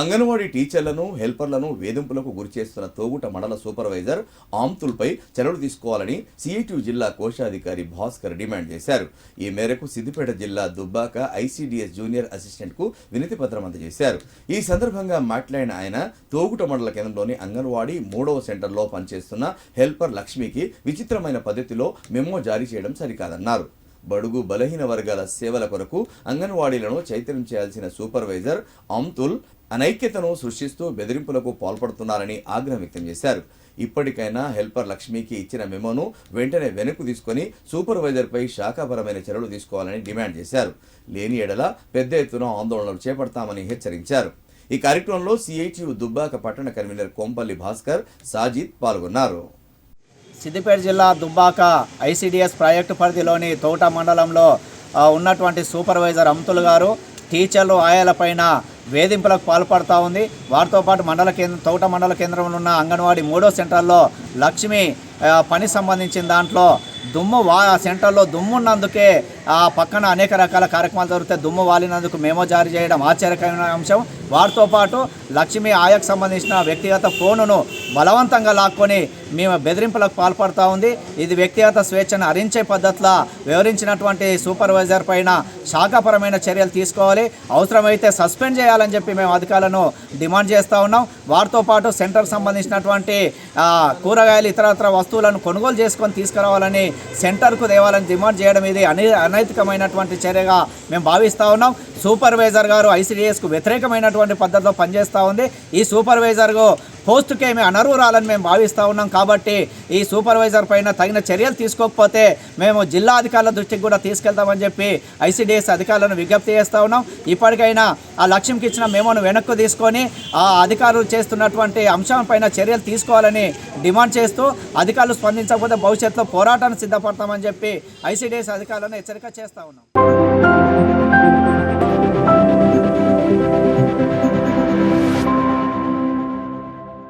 అంగన్వాడీ టీచర్లను హెల్పర్లను వేధింపులకు గురిచేస్తున్న తోగుట మండల సూపర్వైజర్ ఆమ్తుల్పై చర్యలు తీసుకోవాలని సిఐటియు జిల్లా కోశాధికారి భాస్కర్ డిమాండ్ చేశారు. ఈ మేరకు సిద్దిపేట జిల్లా దుబ్బాక ఐసీడీఎస్ జూనియర్ అసిస్టెంట్కు వినతి పత్రం అందజేశారు. ఈ సందర్భంగా మాట్లాడిన ఆయన తోగుట మండల కేంద్రంలోని అంగన్వాడీ మూడవ సెంటర్లో పనిచేస్తున్న హెల్పర్ లక్ష్మికి విచిత్రమైన పద్ధతిలో మెమో జారీ చేయడం సరికాదన్నారు. బడుగు బలహీన వర్గాల సేవల కొరకు అంగన్వాడీలను చైతన్యం చేయాల్సిన సూపర్వైజర్ అమ్తుల్ అనైక్యతను సృష్టిస్తూ బెదిరింపులకు పాల్పడుతున్నారని ఆగ్రహం వ్యక్తం చేశారు. ఇప్పటికైనా హెల్పర్ లక్ష్మికి ఇచ్చిన మెమోను వెంటనే వెనక్కు తీసుకొని సూపర్వైజర్పై శాఖాపరమైన చర్యలు తీసుకోవాలని డిమాండ్ చేశారు. లేని ఎడల పెద్ద ఎత్తున ఆందోళనలు చేపడతామని హెచ్చరించారు. ఈ కార్యక్రమంలో సిఐటియు దుబ్బాక పట్టణ కన్వీనర్ కొంపల్లి భాస్కర్ సాజిద్ పాల్గొన్నారు. సిద్దిపేట జిల్లా దుబ్బాక ఐసిడిఎస్ ప్రాజెక్టు పరిధిలోని తోట మండలంలో ఉన్నటువంటి సూపర్వైజర్ అమ్తులు గారు టీచర్లు ఆయాలపైన వేధింపులకు పాల్పడుతూ ఉంది. వారితో పాటు మండల కేంద్రం తోట మండల కేంద్రంలో ఉన్న అంగన్వాడీ మూడో సెంటర్లో లక్ష్మి పని సంబంధించిన దాంట్లో దుమ్ము వా సెంటర్లో దుమ్మున్నందుకే ఆ పక్కన అనేక రకాల కార్యక్రమాలు జరుగుతాయి. దుమ్ము వాలినందుకు మేమో జారీ చేయడం ఆశ్చర్యకరమైన అంశం. వారితో పాటు లక్ష్మి ఆయకు సంబంధించిన వ్యక్తిగత ఫోనును బలవంతంగా లాక్కొని మేము బెదిరింపులకు పాల్పడుతూ ఉంది. ఇది వ్యక్తిగత స్వేచ్ఛను హరించే పద్ధతిలో వివరించినటువంటి సూపర్వైజర్ పైన శాఖాపరమైన చర్యలు తీసుకోవాలి. అవసరమైతే సస్పెండ్ చేయాలని చెప్పి మేము అధికారులను డిమాండ్ చేస్తూ ఉన్నాం. వారితో పాటు సెంటర్ సంబంధించినటువంటి కూరగాయలు ఇతరత్ర వస్తువులను కొనుగోలు చేసుకొని తీసుకురావాలని సెంటర్కు తేవాలని డిమాండ్ చేయడం ఇది అనే అనైతికమైనటువంటి చర్యగా మేము భావిస్తూ ఉన్నాం. సూపర్వైజర్ గారు ఐసీడీఎస్కు వ్యతిరేకమైనటువంటి పద్ధతిలో పనిచేస్తూ ఉంది. ఈ సూపర్వైజర్ పోస్టుకి మేము అనర్హురాలని మేము భావిస్తూ ఉన్నాం కాబట్టి ఈ సూపర్వైజర్ పైన తగిన చర్యలు తీసుకోకపోతే మేము జిల్లా అధికారుల దృష్టికి కూడా తీసుకెళ్తామని చెప్పి ఐసీడీఎస్ అధికారులను విజ్ఞప్తి చేస్తూ ఉన్నాం. ఇప్పటికైనా ఆ లక్ష్యంకి ఇచ్చిన మేమోను వెనక్కు తీసుకొని ఆ అధికారులు చేస్తున్నటువంటి అంశం పైన చర్యలు తీసుకోవాలని డిమాండ్ చేస్తూ అధికారులు స్పందించకపోతే భవిష్యత్తులో పోరాటాన్ని సిద్ధపడతామని చెప్పి ఐసీడీఎస్ అధికారులను హెచ్చరిక చేస్తూ ఉన్నాం.